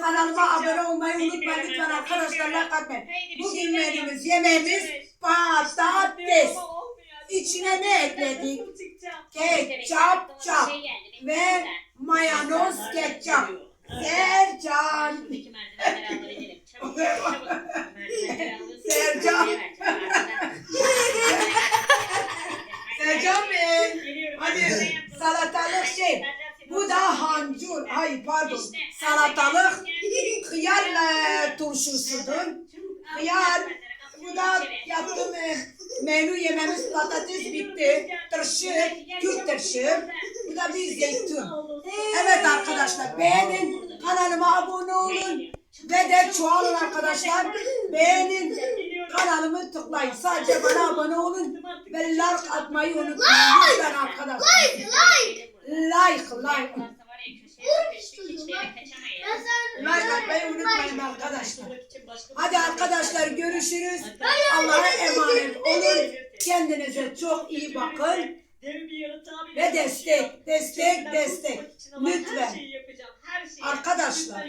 Kanalıma abone olmayı unutmayın lütfen arkadaşlar like atmayın. Bugün menümüz yemeğimiz patates. İçine ne ekledik? Ketçap, çap ve mayanoz ketçap. Sercan. Sercan. Sercan Bey. Hadi salatalık şey. Bu da hancur. Hayır pardon. Salatalık. Turşusudur. Hıyar. Bu da yaptığım menü yememiz patates bitti. Tırşı, Kürt tırşı. Bu da bir zeytin. Evet arkadaşlar beğenin. Kanalıma abone olun. Ve de çoğalın arkadaşlar. Beğenin. Kanalımı tıklayın. Sadece bana abone olun. Ve like atmayı unutmayın. Lütfen arkadaşlar. Like, like. Like yapmayı unutmayın arkadaşlar. Hadi arkadaşlar görüşürüz. Allah'a emanet olun. Kendinize çok iyi bakın. Ve destek, destek, destek. Lütfen. Arkadaşlar.